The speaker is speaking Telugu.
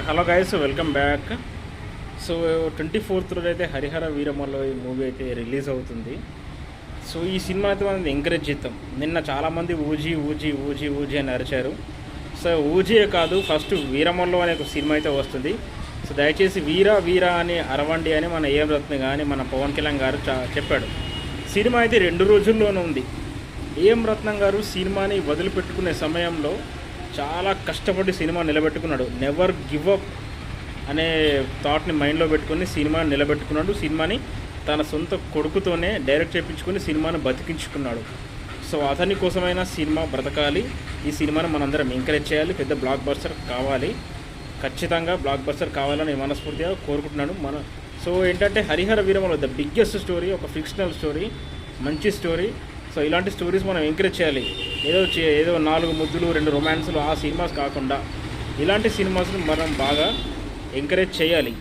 Hello guys welcome back so twenty fourth రోజు అయితే హరిహర వీరమల్లో ఈ మూవీ అయితే రిలీజ్ అవుతుంది. సో ఈ సినిమా అయితే మనం ఎంకరేజ్ చేద్దాం. నిన్న చాలామంది ఊజీ ఊజీ ఊజీ ఊజీ అని అరిచారు. సో ఊజీయే కాదు ఫస్ట్ వీరమల్లో అనే ఒక సినిమా అయితే వస్తుంది. సో దయచేసి వీర వీర అని అరవండి అని మన ఏం రత్న కానీ మన పవన్ కళ్యాణ్ గారు చా- చెప్పాడు. సినిమా అయితే రెండు రోజుల్లోనే ఉంది. ఏం రత్నం గారు సినిమాని వదిలిపెట్టుకునే సమయంలో చాలా కష్టపడి సినిమా నిలబెట్టుకున్నాడు. నెవర్ గివ్ అప్ అనే థాట్ని మైండ్లో పెట్టుకుని సినిమాని నిలబెట్టుకున్నాడు. సినిమాని తన సొంత కొడుకుతోనే డైరెక్ట్ చేయించుకుని సినిమాని బతికించుకున్నాడు. సో అతని కోసమైనా సినిమా బ్రతకాలి. ఈ సినిమాను మనందరం ఎంకరేజ్ చేయాలి. పెద్ద బ్లాక్ బస్టర్ కావాలి. ఖచ్చితంగా బ్లాక్ బస్టర్ కావాలని మనస్ఫూర్తిగా కోరుకుంటున్నాను. మన సో ఏంటంటే హరిహర వీరమలో ద బిగ్గెస్ట్ స్టోరీ ఒక ఫిక్షనల్ స్టోరీ మంచి స్టోరీ సో ఇలాంటి స్టోరీస్ మనం ఎంకరేజ్ చేయాలి. ఏదో చే- ఏదో నాలుగు ముద్దులు రెండు రొమాన్స్లు ఆ సినిమాస్ కాకుండా ఇలాంటి సినిమాస్ని మనం బాగా ఎంకరేజ్ చేయాలి.